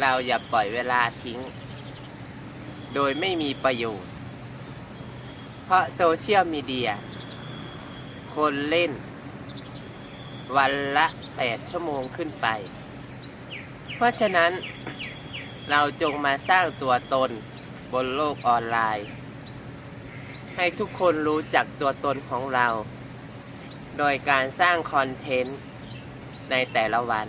เราอย่าปล่อยเวลาทิ้ง โดยไม่มีประโยชน์ เพราะโซเชียลมีเดีย คนเล่น วันละ 8 ชั่วโมงขึ้นไป เพราะฉะนั้นเราจงมาสร้างตัวตนบนโลกออนไลน์ ให้ทุกคนรู้จักตัวตนของเรา โดยการสร้างคอนเทนต์ในแต่ละวัน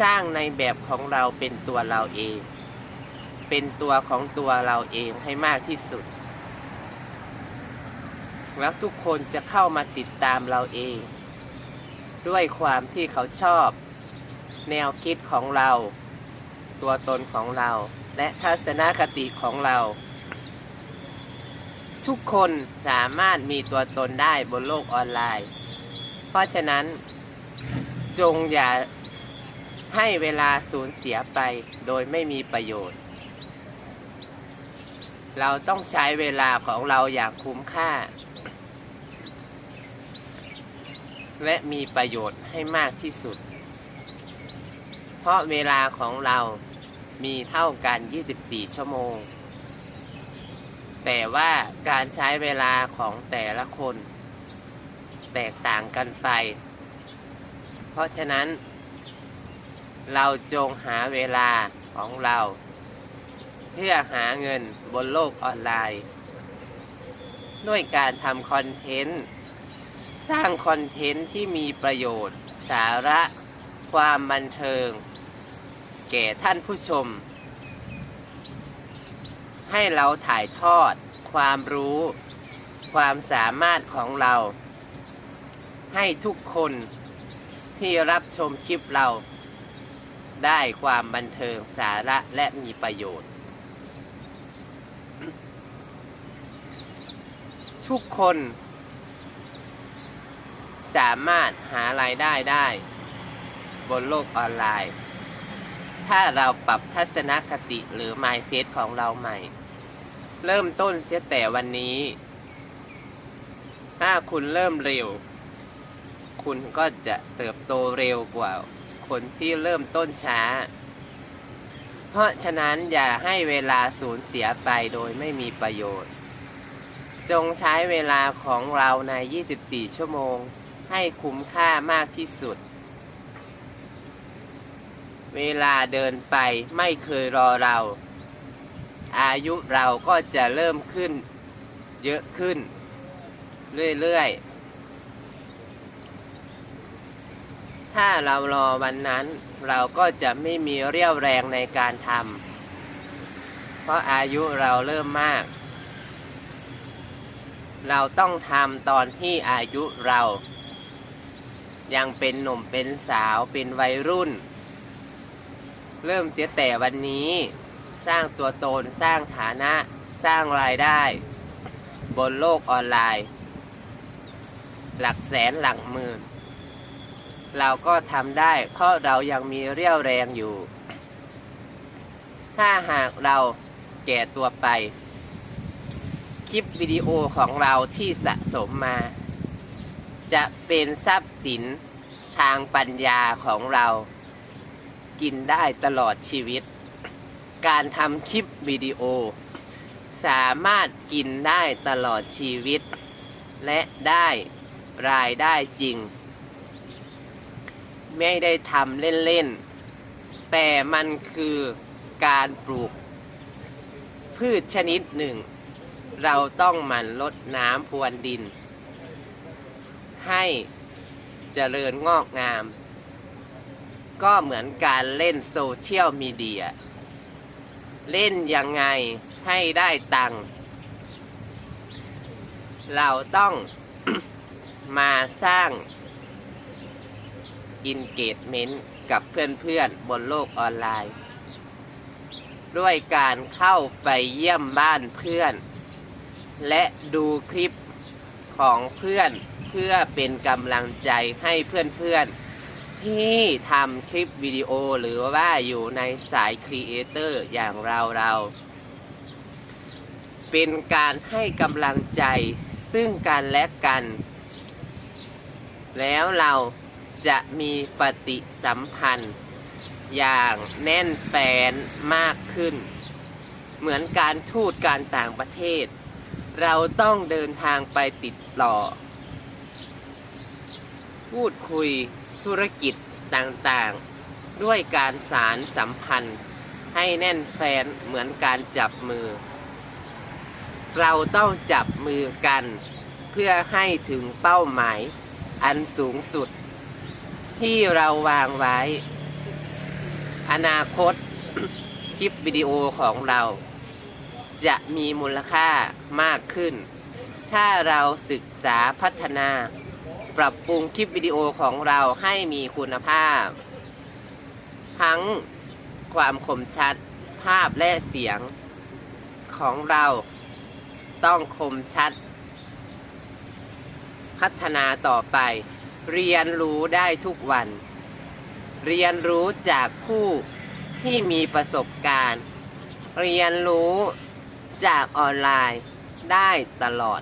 สร้างในแบบของเราเป็นตัวเราเอง เป็นตัวของตัวเราเองให้มากที่สุด แล้วทุกคนจะเข้ามาติดตามเราเอง ด้วยความที่เขาชอบ แนวคิดของเรา ตัวตนของเรา และทัศนคติของเรา ทุกคนสามารถมีตัวตนได้บนโลกออนไลน์ เพราะฉะนั้นจงอย่า ให้เวลาสูญเสียไปโดยไม่มีประโยชน์ เราต้องใช้เวลาของเราอย่างคุ้มค่า และมีประโยชน์ให้มากที่สุด เพราะเวลาของเรามีเท่ากัน 24 ชั่วโมง แต่ว่าการใช้เวลาของแต่ละคน แตกต่างกันไป เพราะฉะนั้น เราจงหาเวลาของเรา เพื่อหาเงินบนโลกออนไลน์ ด้วยการทำคอนเทนต์ สร้างคอนเทนต์ที่มีประโยชน์ สาระความบันเทิง แก่ท่านผู้ชม ให้เราถ่ายทอดความรู้ ความสามารถของเรา ให้ทุกคนที่รับชมคลิปเรา ได้ความบันเทิงสาระและมีประโยชน์ ทุกคน สามารถหารายได้ได้ บนโลกออนไลน์ ถ้าเราปรับทัศนคติหรือ mindset ของเราใหม่ เริ่มต้นเสียแต่วันนี้ ถ้าคุณเริ่มเร็ว คุณก็จะเติบโตเร็วกว่า คนที่เริ่มต้นช้า เพราะฉะนั้นอย่าให้เวลาสูญเสียไปโดยไม่มีประโยชน์ จงใช้เวลาของเราใน 24 ชั่วโมง ให้คุ้มค่ามากที่สุด เวลาเดินไปไม่เคยรอเรา อายุเราก็จะเริ่มขึ้น เยอะขึ้น เรื่อยๆ ถ้าเรารอวันนั้น เราก็จะไม่มีเรี่ยวแรงในการทำเพราะอายุเราเริ่มมาก เราต้องทำตอนที่อายุเรา ยังเป็นหนุ่มเป็นสาวเป็นวัยรุ่น เริ่มเสียแต่วันนี้ สร้างตัวตนสร้างฐานะสร้างรายได้ บนโลกออนไลน์ หลักแสนหลักหมื่น เราก็ทำได้ เพราะเรายังมีเรี่ยวแรงอยู่ ถ้าหากเราแก่ตัวไป คลิปวิดีโอของเราที่สะสมมา จะเป็นทรัพย์สินทางปัญญาของเรา กินได้ตลอดชีวิต การทำคลิปวิดีโอ สามารถกินได้ตลอดชีวิต และได้รายได้จริง ไม่ได้ทำเล่นๆ แต่มันคือการปลูก พืชชนิดหนึ่ง เราต้องหมั่นลดน้ำพรวนดิน ให้เจริญงอกงาม ก็เหมือนการเล่นโซเชียลมีเดีย เล่นยังไงให้ได้ตังค์เราต้องมาสร้าง engagement กับเพื่อนๆ บนโลกออนไลน์ ด้วยการเข้าไปเยี่ยมบ้านเพื่อน และดูคลิปของเพื่อนเพื่อเป็นกำลังใจให้เพื่อนๆ ที่ทำคลิปวิดีโอหรือว่าอยู่ในสายครีเอเตอร์อย่างเราเราเป็นการให้กำลังใจซึ่งกันและกัน แล้วเรา จะมีปฏิสัมพันธ์ อย่างแน่นแฟนมากขึ้น เหมือนการทูตการต่างประเทศ เราต้องเดินทางไปติดต่อ พูดคุยธุรกิจต่างๆ ด้วยการสารสัมพันธ์ ให้แน่นแฟนเหมือนการจับมือ เราต้องจับมือกัน เพื่อให้ถึงเป้าหมายอันสูงสุด ที่เราวางไว้ อนาคตคลิปวิดีโอของเรา จะมีมูลค่ามากขึ้น ถ้าเราศึกษาพัฒนา ปรับปรุงคลิปวิดีโอของเราให้มีคุณภาพ ทั้งความคมชัดภาพและเสียงของเราต้องคมชัด พัฒนาต่อไป เรียนรู้ได้ทุกวัน เรียนรู้จากผู้ที่มีประสบการณ์ เรียนรู้จากออนไลน์ได้ตลอด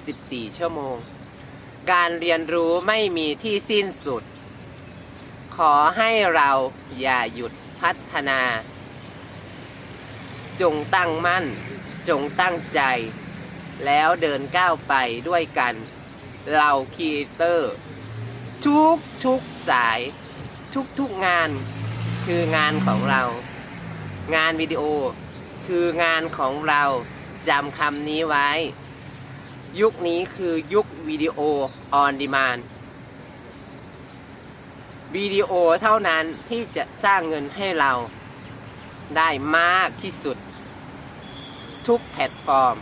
24 ชั่วโมง การเรียนรู้ไม่มีที่สิ้นสุด ขอให้เราอย่าหยุดพัฒนา จงตั้งมั่น จงตั้งใจ แล้วเดินก้าวไปด้วยกัน เราคีเอเตอร์ ทุกทุกสายทุกทุกงานคืองานของเรา งานวิดีโอ คืองานของเราจำคำนี้ไว้ ยุคนี้คือยุควิดีโอออนดีมานวิดีโอเท่านั้นที่จะสร้างเงินให้เราได้มากที่สุด ทุกแพลตฟอร์ม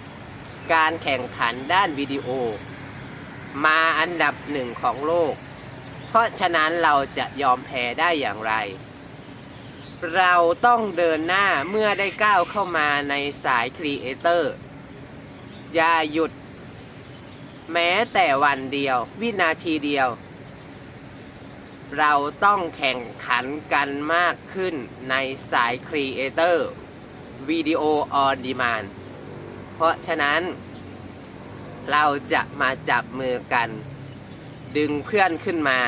การแข่งขันด้านวิดีโอ มาอันดับหนึ่งของโลก ราะฉะนั้นเราจะยอมแพ้ได้อย่างไร เราต้องเดินหน้าเมื่อได้ก้าวเข้ามาในสายครีเอเตอร์ อย่าหยุด แม้แต่วันเดียว วินาทีเดียว เราต้องแข่งขันกันมากขึ้นในสายครีเอเตอร์วิดีโอออนดีมานเพราะฉะนั้น เราจะมาจับมือกัน ดึงเพื่อนขึ้นมา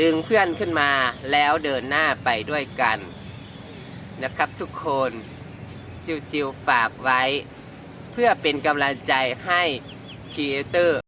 ดึงเพื่อนขึ้นมาแล้วเดินหน้าไปด้วยกัน นะครับทุกคนชิวๆฝากไว้ เพื่อเป็นกำลังใจให้ครีเอเตอร์